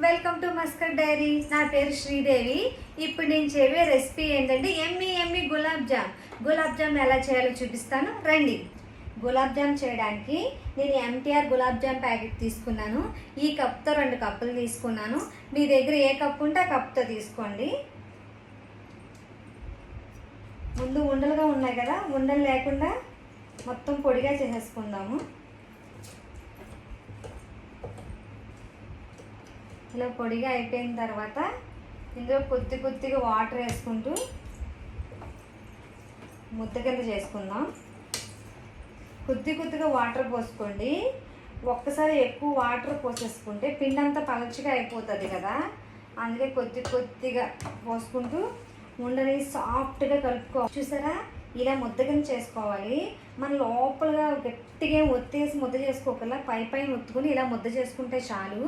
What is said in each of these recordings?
Welcome to Maskar dairy. నా పేరు శ్రీదేవి. ఇప్పుడు నేను చేయే రెసిపీ ఏంటంటే ఎమ్మి ఎమ్మి గులాబ్ జామ్. గులాబ్ జామ్ ఎలా చేయాలో చూపిస్తాను. రండి. గులాబ్ జామ్ చేయడానికి నేను ఎంటీఆర్ గులాబ్ జామ్ ప్యాకెట్ తీసుకున్నాను. ఈ కప్తో రెండు కప్పులు తీసుకున్నాను. మీ దగ్గర ఏ కప్పు ఉంటే ఆ కప్తో తీసుకోండి. ముందు ఉండలుగా ఉన్నాయి కదా. ఉండలు లేకుండా మొత్తం పొడిగా చేసేసుకుందాము. ఇలా పొడిగా అయిపోయిన తర్వాత ఇందులో కొద్ది కొద్దిగా వాటర్ వేసుకుంటూ ముద్ద కింద చేసుకుందాం. కొద్ది కొద్దిగా వాటర్ పోసుకోండి. ఒక్కసారి ఎక్కువ వాటర్ పోసేసుకుంటే పిండి అంతా పలచగా అయిపోతుంది కదా. అందుకే కొద్ది కొద్దిగా పోసుకుంటూ ఉండని సాఫ్ట్గా కలుపుకో. చూసారా? ఇలా ముద్ద కింద చేసుకోవాలి. మన లోపలగా గట్టిగా ఒత్తేసి ముద్ద చేసుకోకుండా పై పైన ఒత్తుకుని ఇలా ముద్ద చేసుకుంటే చాలు.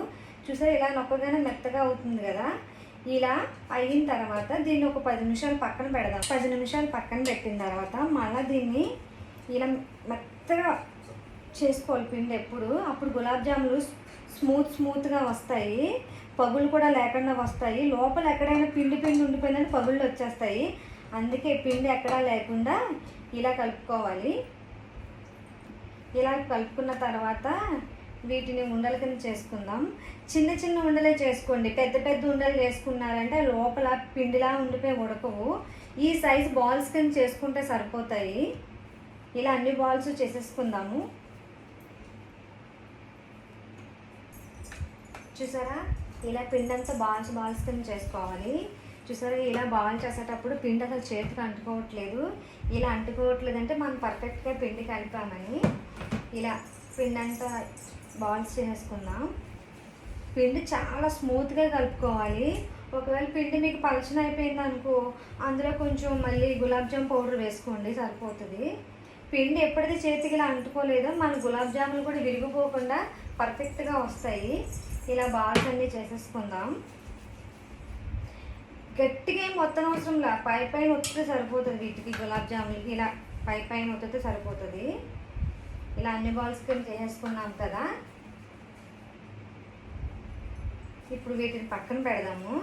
చూసారు ఇలా నొక్కగానే మెత్తగా అవుతుంది కదా. ఇలా అయిన తర్వాత దీన్ని ఒక పది నిమిషాలు పక్కన పెడదాం. పది నిమిషాలు పక్కన పెట్టిన తర్వాత మళ్ళీ దీన్ని ఇలా మెత్తగా చేసుకోవాలి పిండి ఎప్పుడు. అప్పుడు గులాబ్ జాములు స్మూత్ స్మూత్గా వస్తాయి. పగులు కూడా లేకుండా వస్తాయి. లోపల ఎక్కడైనా పిండి పిండి ఉండిపోయిందని పగుళ్ళు వచ్చేస్తాయి. అందుకే పిండి ఎక్కడా లేకుండా ఇలా కలుపుకోవాలి. ఇలా కలుపుకున్న తర్వాత వీటిని ఉండల కింద చేసుకుందాం. చిన్న చిన్న ఉండలే చేసుకోండి. పెద్ద పెద్ద ఉండలు చేసుకున్నారంటే లోపల పిండిలా ఉండిపోయి ఉడకవు. ఈ సైజ్ బాల్స్ కింద చేసుకుంటే సరిపోతాయి. ఇలా అన్ని బాల్స్ చేసేసుకుందాము. చూసారా? ఇలా పిండి బాల్స్ బాల్స్ కింద చేసుకోవాలి. చూసారా? ఇలా బాల్ చేసేటప్పుడు పిండి అసలు చేతికి అంటుకోవట్లేదు. ఇలా అంటుకోవట్లేదు అంటే మనం పర్ఫెక్ట్గా పిండి కలిపామని. ఇలా పిండి అంతా బాల్స్ చేసుకుందాం పిండి చాలా స్మూత్గా కలుపుకోవాలి. ఒకవేళ పిండి మీకు పలచన అయిపోయింది అనుకో అందులో కొంచెం మళ్ళీ గులాబ్ జామ్ పౌడర్ వేసుకోండి సరిపోతుంది. పిండి ఎప్పుడైతే చేతికి ఇలా అంటుకోలేదో మన గులాబ్ జాములు కూడా విరిగిపోకుండా పర్ఫెక్ట్గా వస్తాయి. ఇలా బాల్స్ అన్నీ చేసేసుకుందాం. గట్టిగా ఏం మొత్తం అవసరం లే పై పైన ఒత్తితే సరిపోతుంది వీటికి గులాబ్ జాములకి. ఇలా పై పైన ఒత్తితే సరిపోతుంది. ఇలా అన్ని బాల్స్ కింద చేసేసుకున్నాం కదా. ఇప్పుడు వీటిని పక్కన పెడదాము.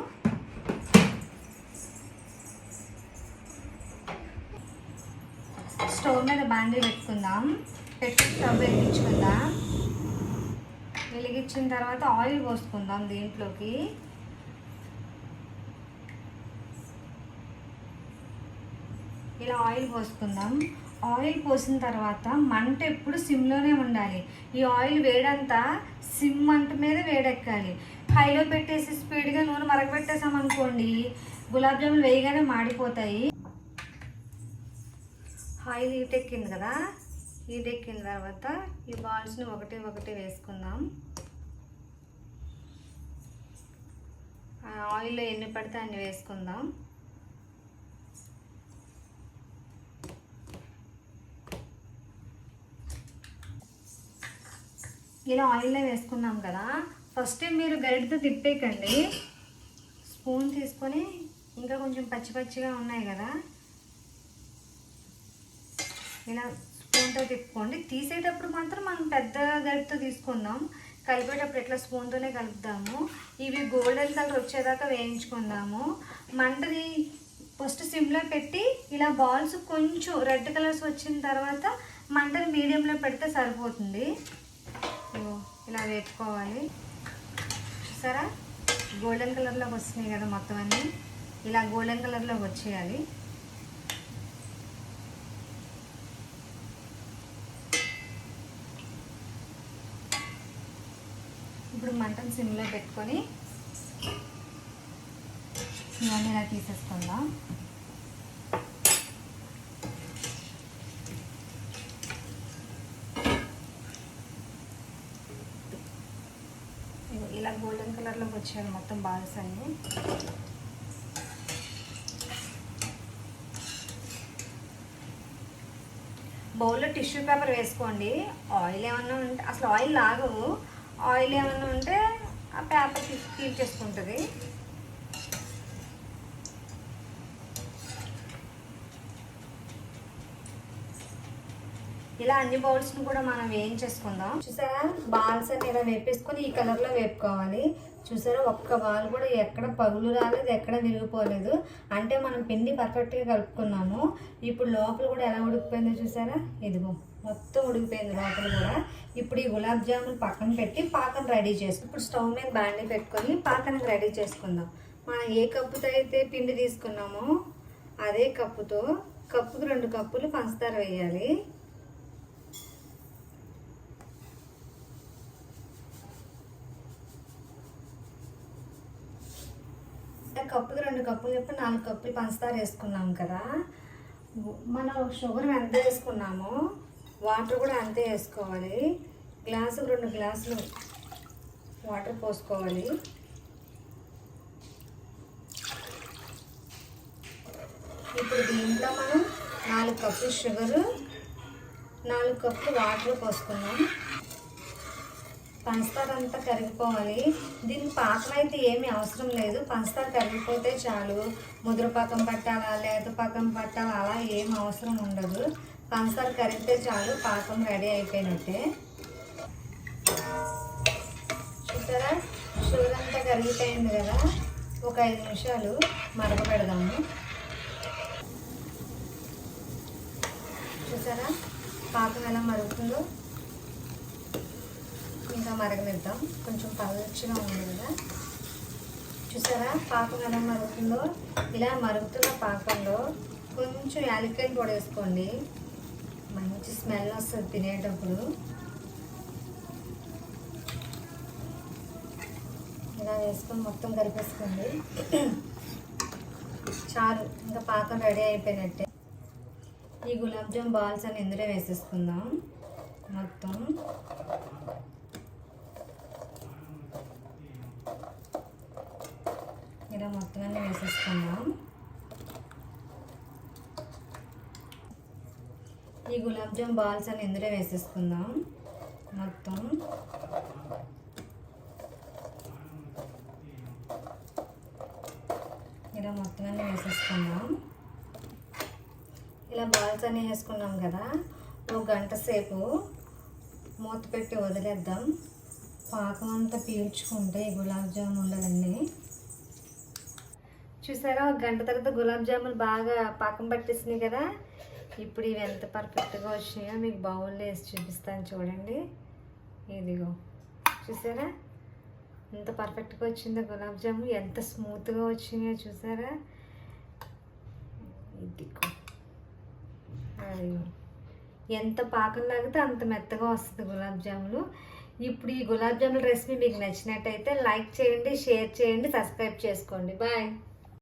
స్టవ్ మీద బాండీ పెట్టుకుందాం. పెట్టి స్టవ్ వెలిగించుకుందాం. వెలిగించిన తర్వాత ఆయిల్ పోసుకుందాం దీంట్లోకి. ఇలా ఆయిల్ పోసుకుందాం. ఆయిల్ పోసిన తర్వాత మంట ఎప్పుడు సిమ్లోనే ఉండాలి. ఈ ఆయిల్ వేడంతా సిమ్ మంట మీద వేడెక్కాలి. హైలో పెట్టేసి స్పీడ్గా నూనె మరగబెట్టేసాం అనుకోండి గులాబ్ జాములు వేయగానే మాడిపోతాయి. ఆయిల్ హీట్ ఎక్కింది కదా? హీట్ ఎక్కిన తర్వాత ఈ బాల్స్ని ఒకటి ఒకటి వేసుకుందాం. ఆ ఆయిల్లో ఎన్ని పడితే అన్ని వేసుకుందాం. ఇలా ఆయిల్లో వేసుకున్నాం కదా ఫస్ట్ మీరు గరిటతో తిప్పేకండి స్పూన్ తీసుకొని ఇంకా కొంచెం పచ్చి పచ్చిగా ఉన్నాయి కదా ఇలా స్పూన్తో తిప్పుకోండి. తీసేటప్పుడు మాత్రం మనం పెద్ద గరిటతో తీసుకుందాం. కలిపేటప్పుడు ఎట్లా స్పూన్తోనే కలుపుదాము. ఇవి గోల్డెన్ కలర్ వచ్చేదాకా వేయించుకుందాము. మంటది ఫస్ట్ సిమ్లో పెట్టి ఇలా బాల్స్ కొంచెం రెడ్ కలర్స్ వచ్చిన తర్వాత మంటని మీడియంలో పెడితే సరిపోతుంది. ఇలా వేపుకోవాలి. చూసారా? గోల్డెన్ కలర్లోకి వస్తున్నాయి కదా మొత్తం అన్నీ. ఇలా గోల్డెన్ కలర్లోకి వచ్చేయాలి. ఇప్పుడు మంటను సిమ్లో పెట్టుకొని ఇవన్నీ ఇలా తీసేసుకుందాం ఇగో ఇలా గోల్డెన్ మొత్తం బాల్స్ అన్నీ బౌల్లో టిష్యూ పేపర్ వేసుకోండి. ఆయిల్ ఏమన్నా ఉంటే అసలు ఆయిల్ లాగవు. ఆయిల్ ఏమన్నా ఉంటే ఆ పేపర్ ఫీల్ చేసుకుంటుంది. ఇలా అన్ని బౌల్స్ని కూడా మనం వేయించేసుకుందాం. చూసారా? బాల్స్ అని ఇలా వేపేసుకొని ఈ కలర్లో వేపుకోవాలి. చూసారా? ఒక్క వాల్ కూడా ఎక్కడ పగులు రాలేదు ఎక్కడ విరిగిపోలేదు అంటే మనం పిండి పర్ఫెక్ట్గా కలుపుకున్నాము. ఇప్పుడు లోపల కూడా ఎలా ఉడికిపోయిందో చూసారా? ఇదిగో మొత్తం ఉడికిపోయింది లోపల కూడా. ఇప్పుడు ఈ గులాబ్ జామున్ పక్కన పెట్టి పాకం రెడీ చేసుకుందాం ఇప్పుడు స్టవ్ మీద బాండి పెట్టుకొని పాకానికి రెడీ చేసుకుందాం. మనం ఏ కప్పుతో అయితే పిండి తీసుకున్నామో అదే కప్పుతో కప్పుకి రెండు కప్పులు పంచదార వేయాలి. కప్పుకి రెండు కప్పులు చెప్పి నాలుగు కప్పులు పంచదార వేసుకున్నాం కదా. మనం షుగర్ ఎంత వేసుకున్నామో వాటర్ కూడా అంతే వేసుకోవాలి. గ్లాసుకు రెండు గ్లాసులు వాటర్ పోసుకోవాలి. ఇప్పుడు దీంట్లో మనం నాలుగు కప్పులు షుగరు నాలుగు కప్పులు వాటర్ పోసుకున్నాం. పంచదార అంతా కరిగిపోవాలి. దీనికి పాకం అయితే ఏమీ అవసరం లేదు. పంచదార కరిగిపోతే చాలు. ముదురు పాకం పట్టాలా లేత పాకం పట్టాలా అలా ఏం అవసరం ఉండదు. పంచదార కరిగితే చాలు పాకం రెడీ అయిపోయినట్టే. చూసారా? షుగర్ అంతా కరిగిపోయింది కదా. ఒక ఐదు నిమిషాలు మరగపెడదాము చూసారా? పాకం ఎలా మరుగుతుందో? ఇంకా మరగనిద్దాం. కొంచెం పలచగా ఉంది కదా. చూసారా? పాకం ఎలా మరుగుతుందో? ఇలా మరుగుతున్న పాకంలో కొంచెం యాలక్కాయలు పొడి వేసుకోండి. మంచి స్మెల్ వస్తుంది తినేటప్పుడు. ఇలా వేసుకొని మొత్తం కలిపేసుకోండి. చారు ఇంకా పాకం రెడీ అయిపోయినట్టే. ఈ గులాబ్ జామ్ బాల్స్ అని ఇందులో వేసేసుకుందాం. మొత్తం. ఇలా మొత్తం అన్నీ వేసేసుకుందాం. ఈ గులాబ్ జామ్ బాల్స్ అని ఇందులో వేసేసుకుందాం. మొత్తం. ఇలా మొత్తం అన్నీ వేసేసుకుందాం. ఇలా బాల్స్ అన్నీ వేసుకున్నాం కదా ఒక గంట సేపు మూత పెట్టి వదిలేద్దాం. పాకం అంతా పీల్చుకుంటే ఈ గులాబ్ జామ్ ఉండదండి. చూసారా? ఒక గంట తర్వాత గులాబ్ జాములు బాగా పాకం పట్టేసినాయి కదా. ఇప్పుడు ఇవి ఎంత పర్ఫెక్ట్గా వచ్చినాయో మీకు బౌల్లో వేసి చూపిస్తాను చూడండి. ఇదిగో. చూసారా? ఎంత పర్ఫెక్ట్గా వచ్చిందో గులాబ్ జామున్ ఎంత స్మూత్గా వచ్చినాయో చూసారా? ఇదిగో. అదిగో. ఎంత పాకం లాగితే అంత మెత్తగా వస్తుంది గులాబ్ జాములు. ఇప్పుడు ఈ గులాబ్ జాముల రెసిపీ మీకు నచ్చినట్టయితే లైక్ చేయండి షేర్ చేయండి సబ్స్క్రైబ్ చేసుకోండి. బాయ్